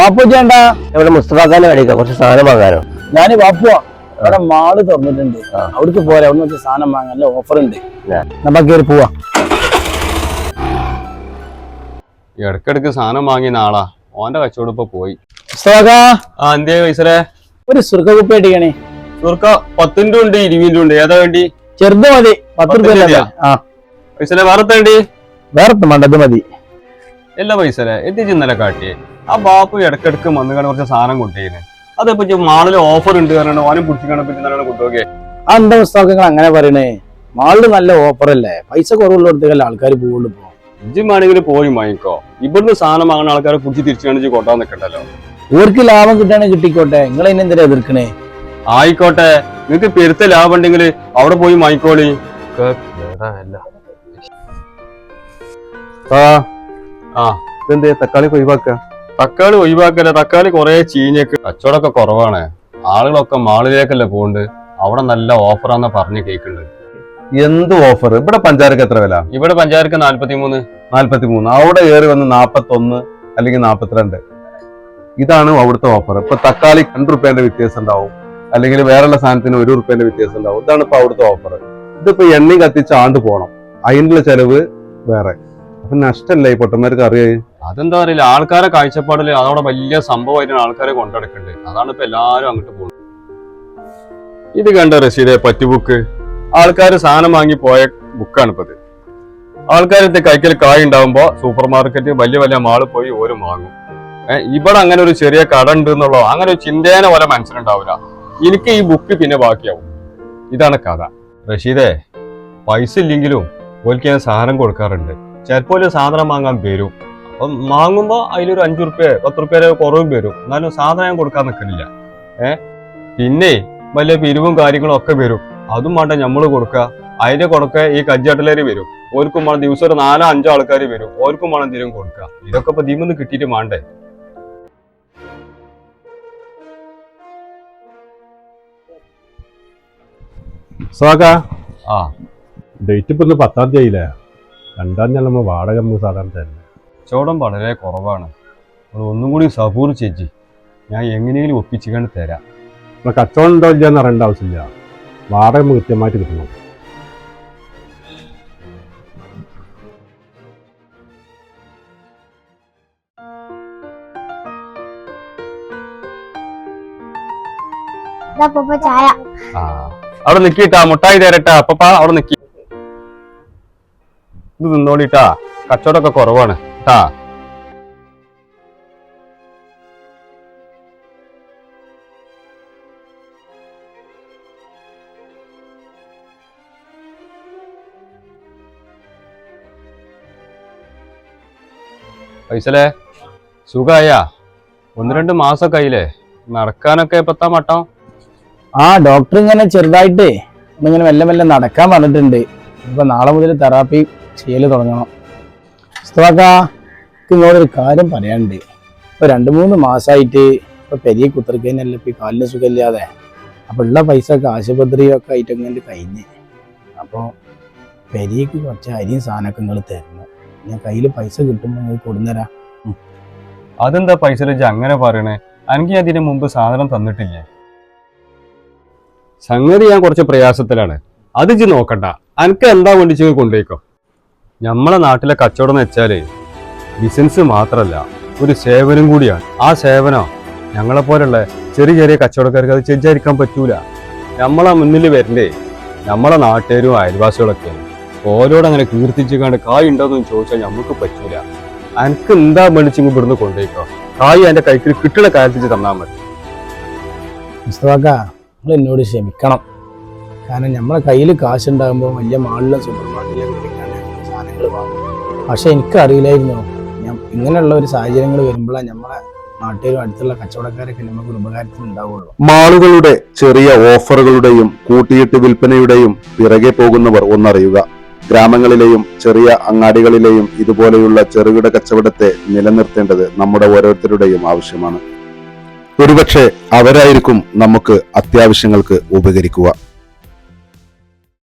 ബാപ്പു ചേണ്ട ഇവിടെ മുസ്തഫാഖാനെ കടിക്കാം കുറച്ച് സാധനം വാങ്ങാനോ? ഞാൻ ബാപ്പുവാ. അവിടെ മാൾ തുറന്നിട്ടുണ്ട്. അവിടേക്ക് പോരാ. അവിടെ നിന്ന് സാധനം വാങ്ങാൻ ഓഫർ ഉണ്ട്. നമ്മ കയറി പോവാ. ഇടക്കിടക്ക് സാധനം വാങ്ങിയ നാളാ ഓന്റെ കച്ചവടം ഇപ്പൊ പോയി. ഒരു സുർക്ക കുപ്പി അടിക്കണേ സുർക്ക പത്തിന്റെ ഉണ്ട് ഇരുപതിന്റെ ഉണ്ട്. ഏതാ വേണ്ടി? ചെറുത് മതി. പത്ത് പൈസ വേറെ വേറെ വേണ്ടത് മതി. എല്ലാ പൈസ എത്തിച്ച് ഇന്നലെ കാട്ടിയേ. ആ ബാപ്പു ഇടക്കിടക്ക് വന്ന് കാണാൻ കുറച്ച് സാധനം കൊണ്ടുപോയിന്. അതിപ്പോ മാളിൽ മാളിൽ ഓഫർ ഉണ്ട് കാരണം ഓനും പിടിച്ചിക്കാണ് പിന്നെ നല്ലോണം കൊണ്ടുപോകെ. ആ എന്താ പുസ്തകങ്ങൾ അങ്ങനെ പറയണേ? മാളിൽ നല്ല ഓഫർ അല്ലേ? പൈസ കുറവുള്ളിടത്തേക്കല്ല ആൾക്കാർ പോകുള്ളൂ ഇപ്പൊ? ഇജ്ജ് വേണമെങ്കിൽ പോയി വാങ്ങിക്കോ. ഇവിടുന്ന് സാധനം വാങ്ങുന്ന ആൾക്കാരെ പിടിച്ച് തിരിച്ചു കാണിച്ച് കൊണ്ടാൻ നിൽക്കണ്ടല്ലോ ഓർക്ക് ലാഭം കിട്ടുകയാണെങ്കിൽ കിട്ടിക്കോട്ടെ. നിങ്ങൾ എന്തിനാ എതിർക്കണേ? ആയിക്കോട്ടെ. നിങ്ങൾക്ക് പെരുത്ത ലാഭം ഉണ്ടെങ്കിൽ അവിടെ പോയി വാങ്ങിക്കോളി. ആ. ആ ഇതെന്തേ തക്കാളി ഒഴിവാക്ക തക്കാളി ഒഴിവാക്കല്ലേ? തക്കാളി കുറെ ചീഞ്ഞൊക്കെ. കച്ചവടമൊക്കെ കുറവാണ്. ആളുകളൊക്കെ മാളിലേക്കല്ലേ പോകുന്നുണ്ട് അവിടെ നല്ല ഓഫറാന്ന പറഞ്ഞ് കേൾക്കുന്നുണ്ട് എന്ത് ഓഫർ ഇവിടെ പഞ്ചാരക്ക് എത്ര വില? ഇവിടെ പഞ്ചായത്ത് നാല്പത്തി മൂന്ന് നാല്പത്തി മൂന്ന് അവിടെ കയറി വന്ന് നാപ്പത്തി ഒന്ന് അല്ലെങ്കിൽ നാപ്പത്തിരണ്ട്. ഇതാണ് അവിടുത്തെ ഓഫർ. ഇപ്പൊ തക്കാളി രണ്ട് റുപ്യന്റെ വ്യത്യാസം ഉണ്ടാവും. അല്ലെങ്കിൽ വേറെയുള്ള സാധനത്തിന് ഒരു റുപ്യന്റെ വ്യത്യാസം ഉണ്ടാവും. ഇതാണ് ഇപ്പൊ അവിടുത്തെ ഓഫർ. ഇതിപ്പോ എണ്ണയും കത്തിച്ച് ആണ്ട് പോകണം. അതിനുള്ള ചെലവ് വേറെ. അപ്പൊ നഷ്ടല്ലേ ഈ പൊട്ടന്മാർക്ക് അറിയാം അതെന്താ അറിയില്ല. ആൾക്കാരെ കാഴ്ചപ്പാടിൽ അതവിടെ വലിയ സംഭവമായിട്ട് ആൾക്കാരെ കൊണ്ടെടുക്കുന്നുണ്ട് അതാണ് ഇപ്പൊ എല്ലാരും അങ്ങോട്ട് പോകുന്നത്. ഇത് കണ്ട റഷീദെ പറ്റു ബുക്ക് ആൾക്കാർ സാധനം വാങ്ങി പോയ ബുക്കാണ് ഇപ്പത് ആൾക്കാരത്തെ കൈക്കൽ കായ് ഉണ്ടാവുമ്പോ സൂപ്പർ മാർക്കറ്റ് വലിയ വലിയ മാൾ പോയി ഓരും വാങ്ങും. ഇവിടെ അങ്ങനെ ഒരു ചെറിയ കട ഉണ്ട് എന്നുള്ളോ അങ്ങനെ ഒരു ചിന്തേനെ പോലെ മനസ്സിലുണ്ടാവില്ല. എനിക്ക് ഈ ബുക്ക് പിന്നെ ബാക്കിയാവും. ഇതാണ് കഥ. റഷീദെ പൈസ ഇല്ലെങ്കിലും ഓൽക്ക് ഞാൻ സാധനം കൊടുക്കാറുണ്ട്. ചിലപ്പോൾ ഒരു സാധനം വാങ്ങാൻ വരും. അപ്പം വാങ്ങുമ്പോൾ അതിലൊരു അഞ്ചു റുപ്യ പത്ത് റുപ്യ കുറവും വരും. എന്നാലും സാധനം ഞാൻ കൊടുക്കാൻ നിൽക്കുന്നില്ല ഏഹ് പിന്നെ വലിയ പിരിവും കാര്യങ്ങളും ഒക്കെ വരും. അതും വേണ്ട നമ്മൾ കൊടുക്കുക. അതിന്റെ കൊടുക്ക ഈ കജ്ജാട്ടിലേര് വരും. ഓർക്കും വേണം ദിവസം ഒരു നാലോ അഞ്ചോ ആൾക്കാർ വരും. ഓർക്കും വേണം എന്തെങ്കിലും കൊടുക്കുക. ഇതൊക്കെ ഇപ്പൊ ദീമെന്ന് കിട്ടിയിട്ട് വേണ്ടേ ആ. ഡേറ്റ് ഇപ്പൊ പത്താം തീയതി ആയില്ലേ രണ്ടാം തീയതി നമ്മൾ വാടക നമുക്ക് സാധാരണ തരുന്നത് കച്ചവടം വളരെ കുറവാണ്. അത് ഒന്നും കൂടി സബൂർ ചേച്ചി ഞാൻ എങ്ങനെയെങ്കിലും ഒപ്പിച്ചുകൊണ്ട് തരാം. കച്ചവടം ഉണ്ടോ ഇല്ലയെന്ന് അറിയേണ്ട ആവശ്യമില്ല. വാടക കൃത്യമായിട്ട് കിട്ടണം. ചായ. ആ അവിടെ നിക്കിട്ടാ മുട്ടായി തരട്ടാ. അപ്പപ്പാ അവിടെ നിക്കി. ഇത് നിന്നോളിട്ടാ കച്ചവടമൊക്കെ കുറവാണ്. ട്ടാ. പൈസലേ സുഖായ. ഒന്ന് രണ്ട് മാസമൊക്കെ ആയില്ലേ നടക്കാനൊക്കെ എപ്പത്താ മട്ടം? ആ ഡോക്ടർ ഇങ്ങനെ ചെറുതായിട്ടേ ഇങ്ങനെ മെല്ലെ മെല്ലെ നടക്കാൻ പറഞ്ഞിട്ടുണ്ട്. ഇപ്പൊ നാളെ മുതൽ തെറാപ്പി ചെയ്യൽ തുടങ്ങണം. എനിക്ക് നിങ്ങളോടൊരു കാര്യം പറയാനുണ്ട്. ഇപ്പൊ രണ്ട് മൂന്ന് മാസമായിട്ട് ഇപ്പൊ പെരിയ കുത്തിരിക്കുന്നല്ല ഇപ്പൊ ഈ കാലിന് സുഖമില്ലാതെ. അപ്പൊ ഉള്ള പൈസ ഒക്കെ ആശുപത്രിയൊക്കെ ആയിട്ട് ഇങ്ങനെ കഴിഞ്ഞ്. അപ്പോൾ പെരിയക്ക് കുറച്ച് അരിയും സാധനമൊക്കെ നിങ്ങൾ തരണം ഞാൻ കയ്യിൽ പൈസ കിട്ടുമ്പോൾ നിങ്ങൾ കൊടുന്നരാ. അതെന്താ പൈസ വെച്ച് അങ്ങനെ പറയണേ? എനിക്ക് അതിന് മുമ്പ് സാധനം തന്നിട്ടില്ലേ? സംഗതി ഞാൻ കുറച്ച് പ്രയാസത്തിലാണ്. അത് ഇജ്ജ് നോക്കണ്ട. എനിക്ക് എന്താ വേണ്ടി കൊണ്ടുപോയിക്കോ നമ്മളെ നാട്ടിലെ കച്ചവടം എന്ന് വെച്ചാൽ ബിസിനസ് മാത്രമല്ല ഒരു സേവനം കൂടിയാണ്. ആ സേവനം ഞങ്ങളെ പോലുള്ള ചെറിയ ചെറിയ കച്ചവടക്കാർക്ക് അത് ചെഞ്ചായിരിക്കാൻ പറ്റൂല. നമ്മളെ മുന്നിൽ വരണ്ടേ നമ്മളെ നാട്ടുകാരും അയൽവാസികളൊക്കെ ഓരോട് അങ്ങനെ കീർത്തിച്ച് കണ്ട് കായ് ഉണ്ടോന്ന് ചോദിച്ചാൽ നമുക്ക് പറ്റൂല. എനിക്ക് എന്താ മേടിച്ചിങ് ഇവിടുന്ന് കൊണ്ടുപോയിക്കോ? കായ് എന്റെ കൈക്കിൽ കിട്ടുന്ന കാര്യത്തിൽ തന്നാൽ മതി. നിങ്ങൾ എന്നോട് ക്ഷമിക്കണം. കാരണം നമ്മളെ കയ്യിൽ കാശുണ്ടാകുമ്പോൾ വലിയ മാളിലും സൂപ്പർ മാർക്കറ്റിലും സാധനങ്ങൾ വാങ്ങും പക്ഷെ എനിക്കറിയില്ലായിരുന്നു. ഞാൻ ഇങ്ങനെയുള്ള ഒരു സാഹചര്യങ്ങൾ വരുമ്പോഴാണ് നമ്മളെ നാട്ടിലും അടുത്തുള്ള കച്ചവടക്കാരൊക്കെ നമുക്ക് ഉപകാരത്തിൽ ഉണ്ടാവുള്ളൂ. മാളുകളുടെ ചെറിയ ഓഫറുകളുടെയും കൂട്ടിയിട്ട് വിൽപ്പനയുടെയും പിറകെ പോകുന്നവർ ഒന്നറിയുക. ഗ്രാമങ്ങളിലെയും ചെറിയ അങ്ങാടികളിലെയും ഇതുപോലെയുള്ള ചെറുകിട കച്ചവടത്തെ നിലനിർത്തേണ്ടത് നമ്മുടെ ഓരോരുത്തരുടെയും ആവശ്യമാണ്. ഒരുപക്ഷെ അവരായിരിക്കും നമുക്ക് അത്യാവശ്യങ്ങൾക്ക് ഉപകരിക്കുക.